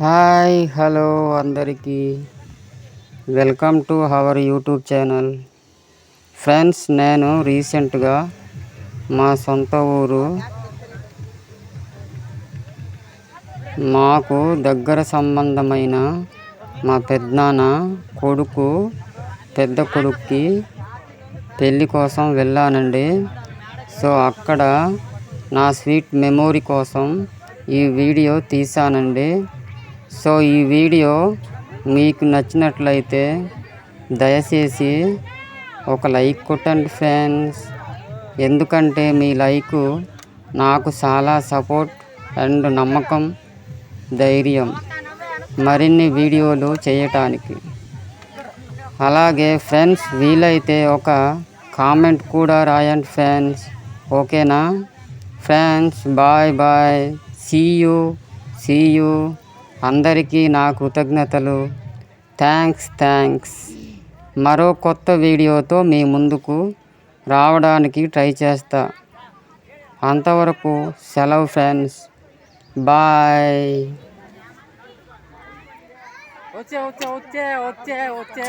Hi hello అందరికీ. Welcome to our YouTube channel. Friends నేను రీసెంట్గా మా సొంత ఊరు మాకు దగ్గర సంబంధమైన మా పెద్దనాన్న కొడుకు పెద్ద కొడుక్కి పెళ్ళి కోసం వెళ్ళానండి. సో అక్కడ నా స్వీట్ మెమోరీ కోసం ఈ వీడియో తీసానండి సో ఈ వీడియో మీకు నచ్చినట్లయితే దయచేసి ఒక లైక్ కొట్టండి ఫ్రెండ్స్. ఎందుకంటే మీ లైక్ నాకు చాలా సపోర్ట్ అండ్ నమ్మకం ధైర్యం మరిన్ని వీడియోలు చేయటానికి. అలాగే ఫ్రెండ్స్ వీలైతే ఒక కామెంట్ కూడా రాయండి ఫ్రెండ్స్. ఓకేనా? Friends bye bye. See you see you అందరికీ నా కృతజ్ఞతలు. Thanks thanks. మరో కొత్త వీడియోతో మీ ముందుకు రావడానికి ట్రై చేస్తా. అంతవరకు సెలవు ఫ్రెండ్స్. బాయ్. వచ్చే వచ్చే వచ్చే వచ్చే వచ్చే.